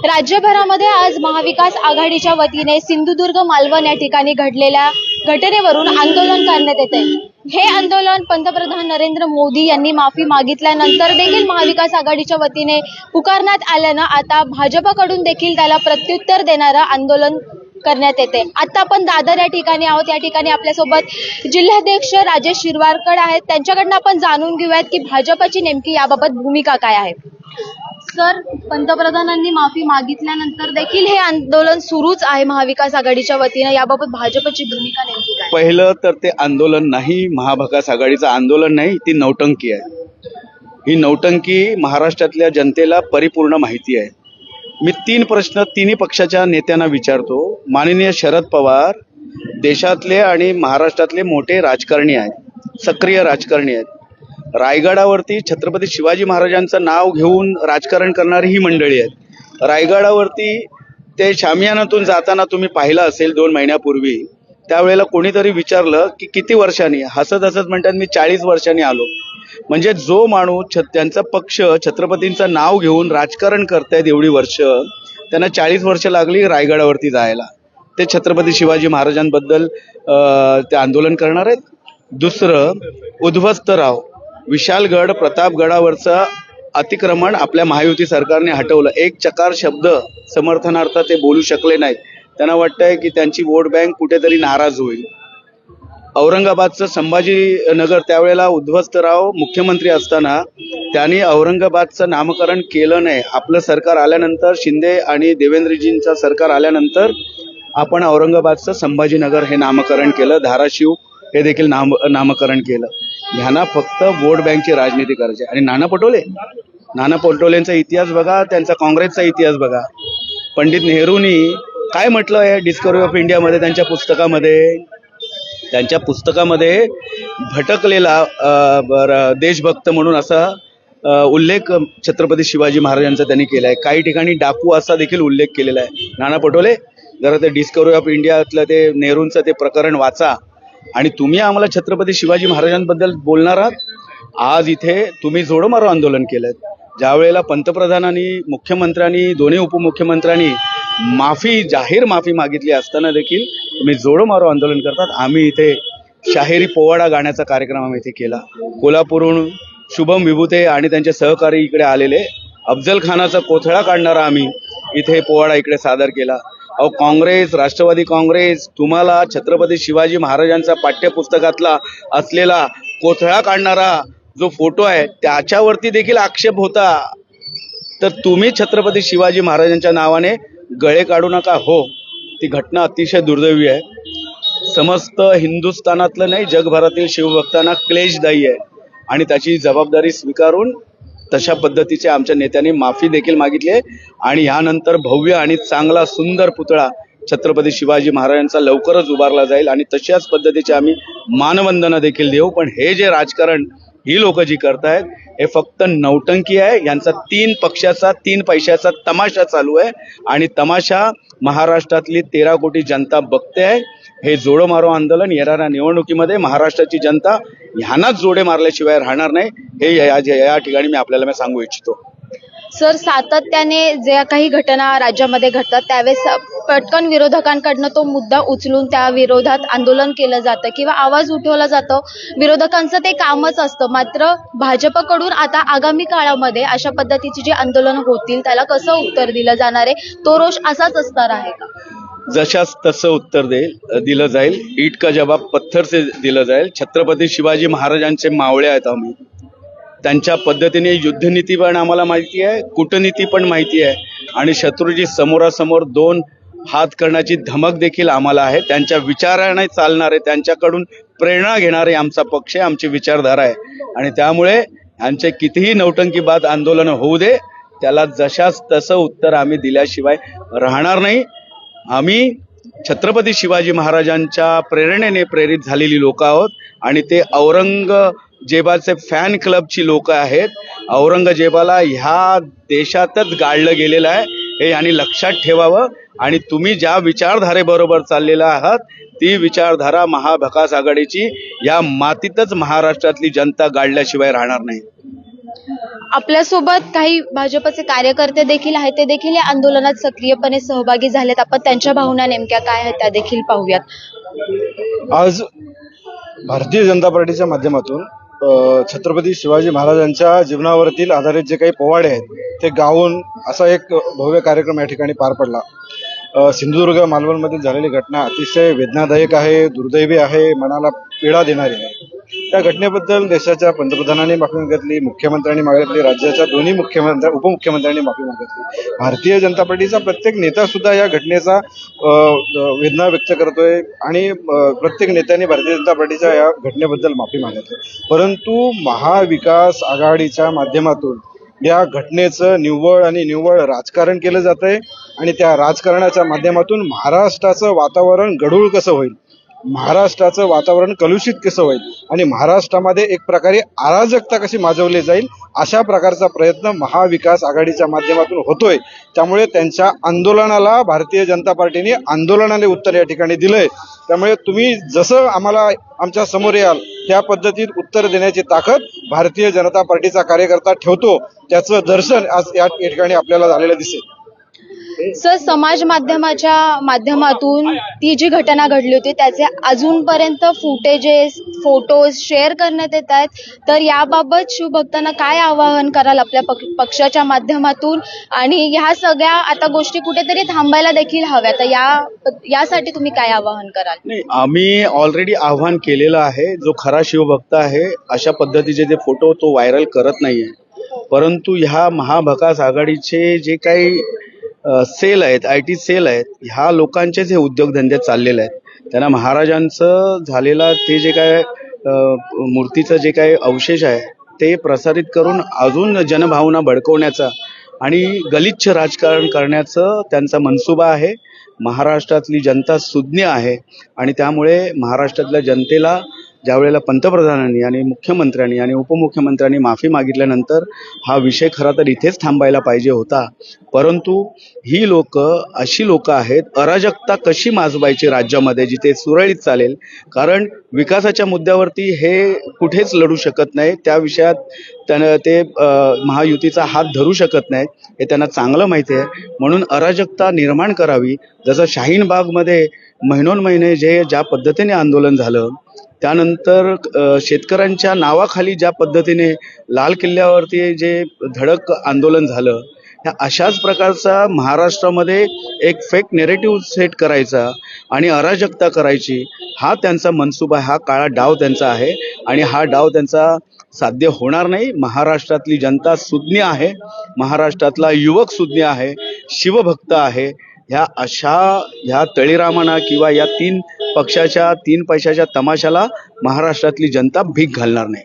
राज्यभरामध्ये आज महाविकास आघाडीच्या वतीने सिंधुदुर्ग मालवण या ठिकाणी घडलेल्या घटनेवरून आंदोलन करण्यात येते हे आंदोलन पंतप्रधान नरेंद्र मोदी यांनी माफी मागितल्यानंतर देखील महाविकास आघाडीच्या वतीने पुकारण्यात आल्यानं आता भाजपकडून देखील त्याला प्रत्युत्तर देणारं आंदोलन करण्यात येते आता आपण दादर या ठिकाणी आहोत. या ठिकाणी आपल्यासोबत जिल्हाध्यक्ष राजेश शिरवारकर आहेत. त्यांच्याकडनं आपण जाणून घेऊयात की भाजपची नेमकी याबाबत भूमिका काय आहे. सर पंतप्रधानांनी माफी मागितल्यानंतर देखील हे आंदोलन सुरूच आहे महाविकास आघाडीच्या वतीने. याबाबत भाजपची भूमिका नेमकी काय? पहिलं तर ते आंदोलन नाही महाविकास आघाडीचं आंदोलन नाही ती नौटंकी आहे. ही नौटंकी महाराष्ट्रातल्या जनतेला परिपूर्ण माहिती आहे. मी तीन प्रश्न तिन्ही पक्षाच्या नेत्यांना विचारतो. माननीय शरद पवार देशातले आणि महाराष्ट्रातले मोठे राजकारणी आहेत सक्रिय राजकारणी आहेत. रायगडावरती छत्रपती शिवाजी महाराजांचं नाव घेऊन राजकारण करणारी ही मंडळी आहेत. रायगडावरती ते शामियानातून जाताना तुम्ही पाहिलं असेल दोन महिन्यापूर्वी त्यावेळेला कोणीतरी विचारलं की किती वर्षांनी हसत हसत म्हणतात मी चाळीस वर्षांनी आलो. म्हणजे जो माणूस त्यांचा पक्ष छत्रपतींचं नाव घेऊन राजकारण करतायत एवढी वर्ष त्यांना चाळीस वर्ष लागली रायगडावरती जायला. ते छत्रपती शिवाजी महाराजांबद्दल अं, ते आंदोलन करणार आहेत. दुसरं उद्ध्वस्तराव विशालगड प्रतापगडावरचं अतिक्रमण आपल्या महायुती सरकारने हटवलं. एक चकार शब्द समर्थनार्थ ते बोलू शकले नाहीत. त्यांना वाटतंय की त्यांची वोट बँक कुठेतरी नाराज होईल. औरंगाबादचं संभाजीनगर त्यावेळेला उद्ध्वस्तराव मुख्यमंत्री असताना त्यांनी औरंगाबादचं नामकरण केलं नाही. आपलं सरकार आल्यानंतर शिंदे आणि देवेंद्रजींचं सरकार आल्यानंतर आपण औरंगाबादचं संभाजीनगर हे नामकरण केलं. धाराशिव हे देखील नाम नामकरण केलं. ह्यांना फक्त वोट बँकची राजनीती करायची आणि नाना पटोले? नाना पटोलेंचा इतिहास बघा त्यांचा काँग्रेसचा इतिहास बघा. पंडित नेहरूंनी काय म्हटलं आहे? डिस्कवरी ऑफ इंडियामध्ये त्यांच्या पुस्तकामध्ये? त्यांच्या पुस्तकामध्ये भटकलेला देशभक्त म्हणून असा उल्लेख छत्रपती शिवाजी महाराजांचा त्यांनी केला आहे काही ठिकाणी डाकू असा देखील उल्लेख केलेला आहे. नाना पटोले जरा ते डिस्कवरी ऑफ इंडियातलं ते नेहरूंचं ते प्रकरण वाचा. आणि तुम्ही आम्हाला छत्रपती शिवाजी महाराजांबद्दल बोलणार आहात? आज इथे तुम्ही जोडो मारो आंदोलन केलं ज्या वेळेला पंतप्रधानांनी मुख्यमंत्र्यांनी दोन्ही उपमुख्यमंत्र्यांनी माफी जाहीर माफी मागितली असताना देखील तुम्ही जोडो मारो आंदोलन करतात. आम्ही इथे शाहिरी पोवाडा गाण्याचा कार्यक्रम आम्ही इथे केला. कोल्हापूरहून शुभम विभूते आणि त्यांचे सहकारी इकडे आलेले. अफजल खानाचा कोथळा काढणारा आम्ही इथे पोवाडा इकडे सादर केला. अहो काँग्रेस राष्ट्रवादी काँग्रेस तुम्हाला छत्रपती शिवाजी महाराजांचा पाठ्यपुस्तकातला असलेला कोथळा काढणारा जो फोटो आहे त्याच्यावरती देखील आक्षेप होता. तर तुम्ही छत्रपती शिवाजी महाराजांच्या नावाने गळे काढू नका. हो ती घटना अतिशय दुर्दैवी आहे. समस्त हिंदुस्थानातलं नाही जगभरातील शिवभक्तांना क्लेशदायी आहे. आणि त्याची जबाबदारी स्वीकारून तशा पद्धतीचे आमच्या नेत्यांनी माफी देखील मागितली आहे. आणि यानंतर भव्य आणि चांगला सुंदर पुतळा छत्रपती शिवाजी महाराजांचा लवकरच उभारला जाईल आणि तशाच पद्धतीचे आम्ही मानवंदना देखील देऊ. पण हे जे राजकारण ही लोक जी करतायत हे फक्त नौटंकी आहे. यांचा तीन पक्षाचा तीन पैशाचा तमाशा चालू आहे. आणि तमाशा महाराष्ट्रातली तेरा कोटी जनता बघते आहे. हे जोडो मारो आंदोलन येणाऱ्या निवडणुकीमध्ये महाराष्ट्राची जनता ह्यांनाच जोडे मारल्याशिवाय राहणार नाही. हे या या ठिकाणी मी आपल्याला मी सांगू इच्छितो. सर सातत्याने ज्या काही घटना राज्यामध्ये घडतात त्यावेळेस पटकन विरोधकांकडनं तो मुद्दा उचलून त्या विरोधात आंदोलन केलं जातं किंवा आवाज उठवला जातो. विरोधकांचं ते कामच असतं. मात्र भाजपकडून आता आगामी काळामध्ये अशा पद्धतीची जी आंदोलन होतील त्याला कसं उत्तर दिलं जाणार आहे? तो रोष असाच असणार आहे का? जशाच तसं उत्तर देईल दिलं जाईल. ईट का जवाब पत्थर से दिलं जाईल. छत्रपती शिवाजी महाराजांचे मावळे आहेत आम्ही. त्यांच्या पद्धतीने युद्धनीती पण आम्हाला माहिती आहे कूटनीती पण माहिती आहे. आणि शत्रूजी समोरासमोर दोन हात करण्याची धमक देखील आम्हाला आहे. त्यांच्या विचाराने चालणारे त्यांच्याकडून प्रेरणा घेणारे आमचा पक्ष आहे आमची विचारधारा आहे. आणि त्यामुळे आमचे कितीही नौटंकीबाद आंदोलन होऊ दे त्याला जशाच तसं उत्तर आम्ही दिल्याशिवाय राहणार नाही. आम्ही छत्रपती शिवाजी महाराजांच्या प्रेरणेने प्रेरित झालेली लोक आहोत आणि ते औरंगजेबाचे फॅन क्लबची लोक आहेत. औरंगजेबाला ह्या देशातच गाडलं गेलेलं आहे. हे यांनी लक्षात ठेवावं. आणि तुम्ही ज्या विचारधारेबरोबर चाललेला आहात ती विचारधारा महाभकास आघाडीची या मातीतच महाराष्ट्रातली जनता गाडल्याशिवाय राहणार नाही. आपल्यासोबत काही भाजपचे कार्यकर्ते देखील आहेत ते देखील या आंदोलनात सक्रियपणे सहभागी झालेत. आपण त्यांच्या भावना नेमक्या काय आहेत त्या देखील पाहूयात. आज भारतीय जनता पार्टीच्या माध्यमातून छत्रपती शिवाजी महाराजांच्या जीवनावरतील आधारित जे काही पोवाडे आहेत ते गाऊन असा एक भव्य कार्यक्रम या ठिकाणी पार पडला. सिंधुदुर्ग मालवणमध्ये झालेली घटना अतिशय वेदनादायक आहे दुर्दैवी आहे मनाला पीडा देणारी आहे. त्या घटनेबद्दल देशाच्या पंतप्रधानांनी माफी मागितली मुख्यमंत्र्यांनी मागितली राज्याच्या दोन्ही मुख्यमंत्री उपमुख्यमंत्र्यांनी माफी मागितली. भारतीय जनता पार्टीचा प्रत्येक नेता सुद्धा या घटनेचा वेदना व्यक्त करतोय आणि प्रत्येक नेत्याने भारतीय जनता पार्टीच्या या घटनेबद्दल माफी मागितली. परंतु महाविकास आघाडीच्या माध्यमातून या घटनेचं निव्वळ आणि निव्वळ राजकारण केलं जात आहे आणि त्या राजकारणाच्या माध्यमातून महाराष्ट्राचं वातावरण गढूळ कसं होईल? महाराष्ट्राचं वातावरण कलुषित कसं होईल? आणि महाराष्ट्रामध्ये एक प्रकारे अराजकता कशी माजवली जाईल? अशा प्रकारचा प्रयत्न महाविकास आघाडीच्या माध्यमातून होतोय. त्यामुळे त्यांच्या आंदोलनाला भारतीय जनता पार्टीने आंदोलनाने उत्तर या ठिकाणी दिलंय. त्यामुळे तुम्ही जसं आम्हाला आमच्यासमोर याल त्या पद्धतीत उत्तर देण्याची ताकद भारतीय जनता पार्टीचा कार्यकर्ता ठेवतो. त्याचं दर्शन आज या ठिकाणी आपल्याला झालेलं दिसेल. सर समाज माध्यमाच्या माध्यमातून ती जी घटना घडली होती त्याचे अजूनपर्यंत फुटेजेस फोटोज शेअर करण्यात येत आहेत. तर याबाबत शिवभक्तांना काय आवाहन कराल आपल्या पक- पक्षाच्या माध्यमातून? आणि ह्या सगळ्या आता गोष्टी कुठेतरी थांबायला देखील हव्या तर या यासाठी तुम्ही काय आवाहन कराल? आम्ही ऑलरेडी आव्हान केलेलं आहे. जो खरा शिवभक्त आहे अशा पद्धतीचे जे फोटो तो व्हायरल करत नाहीये. परंतु ह्या महाभकास आघाडीचे जे काही सेल आहेत आय टी सेल आहेत ह्या लोकांचेच हे उद्योगधंदे चाललेले आहेत. त्यांना महाराजांचं झालेला ते जे काय मूर्तीचं जे काही अवशेष आहे ते प्रसारित करून अजून जनभावना भडकवण्याचा आणि गलिच्छ राजकारण करण्याचं त्यांचा मनसुबा आहे. महाराष्ट्रातली जनता सुज्ञ आहे आणि त्यामुळे महाराष्ट्रातल्या जनतेला ज्या वेळेला पंतप्रधानांनी आणि मुख्यमंत्र्यांनी आणि उपमुख्यमंत्र्यांनी माफी मागितल्यानंतर हा विषय खरा तर इथेच थांबायला पाहिजे होता. परंतु ही लोक अशी लोक आहेत अराजकता कशी माजवायची राज्यामध्ये जिथे सुरळीत चालेल? कारण विकासाच्या मुद्द्यावरती हे कुठेच लढू शकत नाही. त्या विषयात त्यानं ते महायुतीचा हात धरू शकत नाहीत. हे त्यांना चांगलं माहिती आहे. म्हणून अराजकता निर्माण करावी. जसं शाहीन बागमध्ये महिनोन महिने जे ज्या पद्धतीने आंदोलन झालं त्यानंतर शेतकऱ्यांच्या नावाखाली ज्या पद्धतीने लाल किल्ल्यावरती जे धडक आंदोलन झालं ह्या अशाच प्रकारचा महाराष्ट्रामध्ये एक फेक नेरेटिव्ह सेट करायचा आणि अराजकता करायची हा त्यांचा मनसुबा हा काळा डाव त्यांचा आहे आणि हा डाव त्यांचा साध्य होणार नाही. महाराष्ट्रातली जनता सुज्ञ आहे महाराष्ट्रातला युवक सुज्ञ आहे शिवभक्त आहे ह्या अशा ह्या तळीरामाना किंवा या तीन पक्षाच्या तीन पैशाच्या तमाशाला महाराष्ट्रातली जनता भीक घालणार नाही.